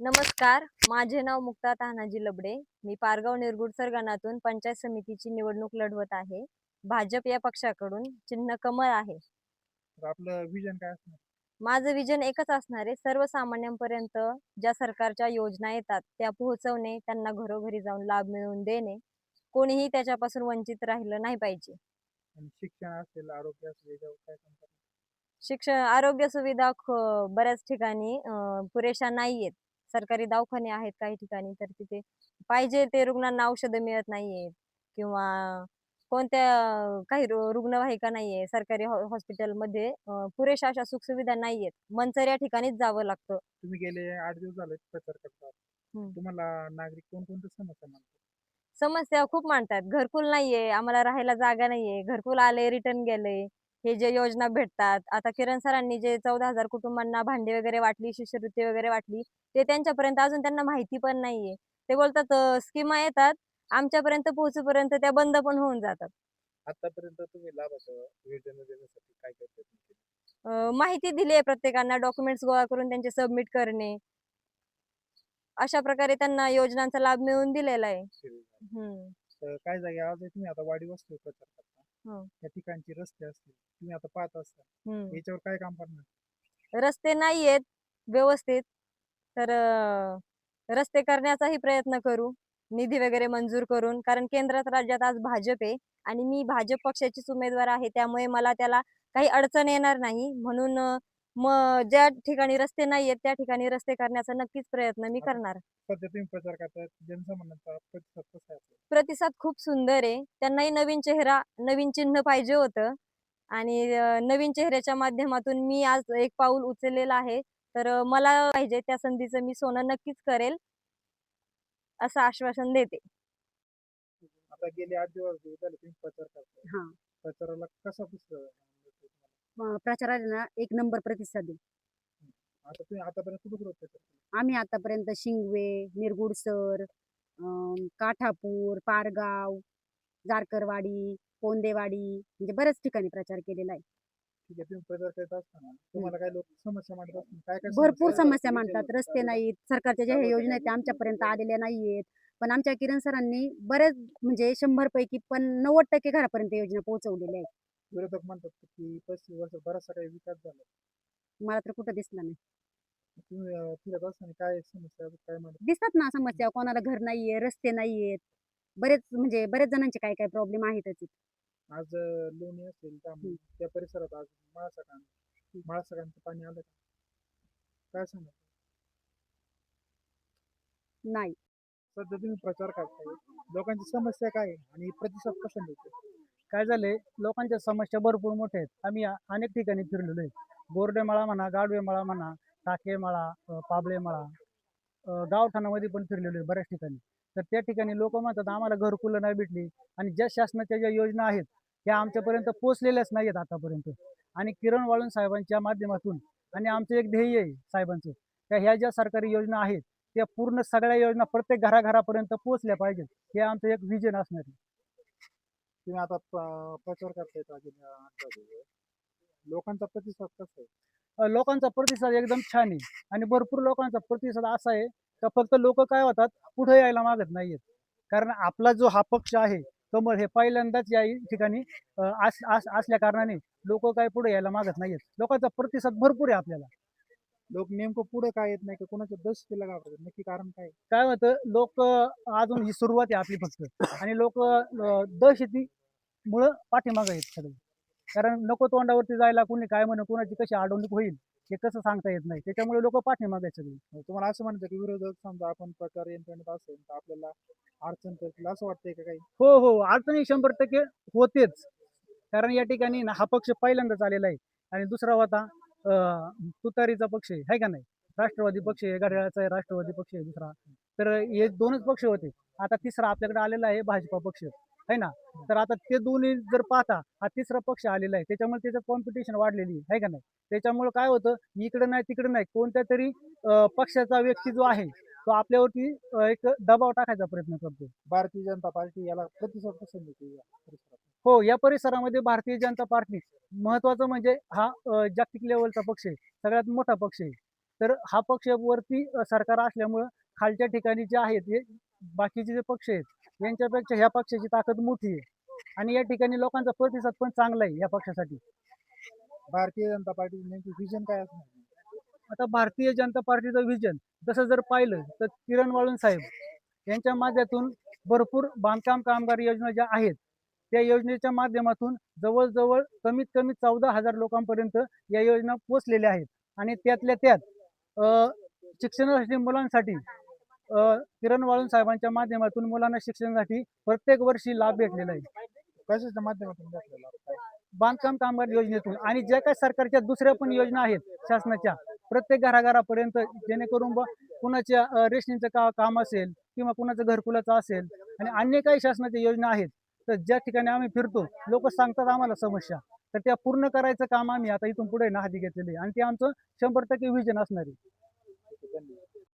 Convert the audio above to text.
नमस्कार माझे नाव मुक्ता तानाजी लबडे. मी पारगाव निरगुडसर गणातून पंचायत समितीची निवडणूक लढवत आहे. भाजप या पक्षाकडून चिन्ह कमळ आहे. आपलं विजन काय असणार? माझं विजन एकच असणार आहे सर्वसामान्यांपर्यंत ज्या सरकारच्या योजना येतात त्या पोहोचवणे त्यांना घरोघरी जाऊन लाभ मिळवून देणे. कोणीही त्याच्यापासून वंचित राहिलं नाही पाहिजे. आणि शिक्षण असेल आरोग्य असेल याच्यावर काय सांगता शिक्षण आरोग्य सुविधा ख- बऱ्याच ठिकाणी अं, पुरेशा नाही आहेत सरकारी दवाखाने आहेत काही ठिकाणी तर तिथे पाहिजे ते रुग्णांना औषधं मिळत नाहीयेत किंवा कोणत्या अं, काही रु- रुग्णवाहिका नाहीये. सरकारी हॉ- हॉस्पिटलमध्ये अं, पुरेशा अशा सुखसुविधा नाहीयेत. मंचर या ठिकाणीच जावं लागतं. तुम्ही गेले आठ दिवस झाले प्रचार करतात. हम्म. तुम्हाला नागरिक कोणकोणत्या समस्या मानतात समस्या खूप मांडतात. घरकुल नाहीये आम्हाला राहायला जागा नाहीये. घरकुल आले रिटर्न गेले. हे जे योजना भेटतात आता किरण सरांनी जे चौदा हजार कुटुंबांना भांडी वगैरे वाटली शिष्यवृत्ती वगैरे वाटली ते त्यांच्यापर्यंत अजून त्यांना माहिती पण नाहीये. ते बोलतात स्कीमा येतात आमच्यापर्यंत पोहोचूपर्यंत त्या बंद पण होऊन जातात. आतापर्यंत तुम्ही लाभाचं योजना देण्यासाठी काय माहिती दिली आहे प्रत्येकांना डॉक्युमेंट्स गोळा करून त्यांचे सबमिट करणे. अशा प्रकारे त्यांना योजनांचा लाभ मिळवून दिलेला आहे. काय जागे आज तुम्ही आता प्रचार करता. हो. त्या ठिकाणची रस्ते असतील तुम्ही आता पाहत असता हम्म. याच्यावर काय काम करणार रस्ते नाही आहेत व्यवस्थित तर अं, रस्ते करण्याचाही प्रयत्न करू निधी वगैरे मंजूर करून कारण केंद्रात राज्यात आज भाजप आहे आणि मी भाजप पक्षाचीच उमेदवार आहे त्यामुळे मला त्याला काही अडचण येणार नाही म्हणून अं, मग ज्या ठिकाणी रस्ते नाही आहेत त्या ठिकाणी रस्ते करण्याचा नक्कीच प्रयत्न मी करणार. प्रचार जनसामान्यांचा प्रतिसाद कसा आहे? आपला? प्रतिसाद खूप सुंदर आहे. त्यांनाही नवीन चेहरा नवीन चिन्ह पाहिजे होतं. आणि अं, नवीन चेहऱ्याच्या माध्यमातून मी आज एक पाऊल उचललेलं आहे. तर अं, मला पाहिजे त्या संधीचं मी सोनं नक्कीच करेल. असं आश्वासन देते. आता गेले आठ दिवस झाले तुम्ही प्रचार करताय. हा. प्रचाराला कसा प्रतिसाद आहे? प्रचाराला एक नंबर प्रतिसाद आहे आता तुम्ही आतापर्यंत कुठे कुठे प्रचार केला? आम्ही आतापर्यंत शिंगवे निरगुडसर अं, काठापूर पारगाव जारकरवाडी पोंदेवाडी म्हणजे बऱ्याच ठिकाणी प्रचार केलेला आहे. ठीक आहे तुम्ही प्रचार करत असताना तुम्हाला काय लोक समस्या मांडत असतील? काय काय भरपूर समस्या? मांडतात. रस्ते नाहीत सरकारच्या ज्या ह्या योजना आहेत त्या आमच्यापर्यंत आलेल्या नाहीयेत. पण आमच्या किरण सरांनी बरेच म्हणजे शंभर पैकी पण नव्वद टक्के घरापर्यंत योजना पोहोचवलेल्या आहेत. विरोधक म्हणतात की पस्तीस वर्ष बराचसा काही विकास झाला. मला तर कुठं दिसला नाही. तुम्ही अं, फिरत असताना काय समस्या आहेत, काय दिसतात ना समस्या कोणाला घर नाहीये रस्ते नाहीयेत. बरेच म्हणजे बरेच जणांचे काय काय प्रॉब्लेम आहेतच आज अं, लोणी असेल त्यामुळे त्या परिसरात आज माळसकान माळसकांचं पाणी आलं का? काय सांगा नाही. सध्या तुम्ही प्रचार करताय. लोकांची समस्या काय आहे आणि प्रतिसाद कसा मिळतो काय झाले लोकांच्या समस्या भरपूर मोठ्या आहेत. आम्ही अनेक ठिकाणी फिरलेलो आहे. बोर्डेमळा म्हणा गाडवे मळा म्हणा टाके मळा मळा गावठाणामध्ये पण फिरलेलो आहे बऱ्याच ठिकाणी. तर त्या ठिकाणी लोक म्हणतात आम्हाला घरकुलं नाही भेटली. आणि ज्या शासनाच्या ज्या योजना आहेत त्या आमच्यापर्यंत पोचलेल्याच नाही आहेत आतापर्यंत. आणि किरण वाळून साहेबांच्या माध्यमातून आणि आमचं एक ध्येय आहे साहेबांचं त्या ह्या ज्या सरकारी योजना आहेत त्या पूर्ण सगळ्या योजना प्रत्येक घराघरापर्यंत पोचल्या पाहिजेत. हे आमचं एक विजन असणार आहे. तुम्ही आता प- प्रचार करताय आठ दहा दिवस? लोकांचा प्रतिसाद कसा आहे? अ, लोकांचा प्रतिसाद एकदम छान आहे. आणि भरपूर लोकांचा प्रतिसाद असा आहे का फक्त लोक काय होतात पुढे यायला मागत नाहीयेत. कारण आपला जो हा पक्ष आहे कमळ हे पहिल्यांदाच या ठिकाणी अ, आस- आस- असल्या कारणाने लोक काय पुढे यायला मागत नाहीयेत. लोकांचा प्रतिसाद भरपूर आहे आपल्याला. लोक नेमकं पुढे काय येत नाही का? कोणाच्या दस केला घाबरतात नक्की कारण काय? आहे? काय होतं लोक अजून ही सुरुवात आहे आपली फक्त. आणि लोक दहशतीमुळं पाठीमागं आहेत सगळे. कारण नको तोंडावरती जायला कोणी काय म्हणू कोणाची कशी अडवणूक होईल हे कसं सांगता येत नाही. त्याच्यामुळे लोक पाठीमागे आहेत सगळे. तुम्हाला असं म्हणायचं की विरोधक समजा आपण प्रचार यंत्रणेत असेल तर आपल्याला अडचण करतील असं वाटतंय का काही? हो हो. अडचणी शंभर टक्के होतेच. कारण या ठिकाणी ना हा पक्ष पहिल्यांदाच आलेला आहे. आणि दुसरा होता अं, तुतारीचा पक्ष आहे. है का नाही? राष्ट्रवादी पक्ष आहे घड्याळाचा आहे राष्ट्रवादी पक्ष आहे दुसरा. तर हे दोनच पक्ष होते. आता तिसरा आपल्याकडे आलेला आहे भाजपा पक्ष. है ना? तर आता ते दोन्ही जर पाहता हा तिसरा पक्ष आलेला आहे. त्याच्यामुळे त्याचं कॉम्पिटिशन वाढलेली आहे. है का नाही? त्याच्यामुळे काय होतं? इकडे नाही तिकडे नाही. कोणत्या तरी पक्षाचा व्यक्ती जो आहे तो आपल्यावरती एक दबाव टाकायचा प्रयत्न करतो भारतीय जनता पार्टी याला प्रतिसाद कसा मिळतो हो या परिसरामध्ये भारतीय जनता पार्टी महत्वाचं म्हणजे हा जागतिक लेवलचा पक्ष आहे. सगळ्यात मोठा पक्ष आहे. तर हा पक्ष वरती सरकार असल्यामुळं खालच्या ठिकाणी जे आहेत हे बाकीचे जे पक्ष आहेत यांच्यापेक्षा ह्या पक्षाची ताकद मोठी आहे. आणि या ठिकाणी लोकांचा प्रतिसाद पण चांगला आहे या पक्षासाठी. भारतीय जनता पार्टीचं नेमकी विजन काय असणार? आता भारतीय जनता पार्टीचं विजन तसं जर पाहिलं तर किरण वाळून साहेब यांच्या माध्यमातून भरपूर बांधकाम कामगार योजना ज्या आहेत त्या योजनेच्या माध्यमातून जवळजवळ कमीत कमी चौदा हजार लोकांपर्यंत या योजना पोचलेल्या आहेत. आणि त्यातल्या त्यात अ, शिक्षणासाठी मुलांसाठी किरण वाळून साहेबांच्या माध्यमातून मुलांना शिक्षणासाठी प्रत्येक वर्षी लाभ भेटलेला आहे. कशाच्या माध्यमातून बांधकाम कामगार योजनेतून आणि ज्या काही सरकारच्या दुसऱ्या पण योजना आहेत शासनाच्या प्रत्येक घराघरापर्यंत जेणेकरून कुणाच्या रेशनिंगचं का काम असेल किंवा कुणाचं घरकुलाचं असेल आणि अन्य काही शासनाच्या योजना आहेत तर ज्या ठिकाणी आम्ही फिरतो लोक सांगतात आम्हाला समस्या. तर त्या पूर्ण करायचं काम आम्ही आता इथून पुढे ना हाती घेतलेले आणि ते आमचं शंभर टक्के विजन असणार आहे.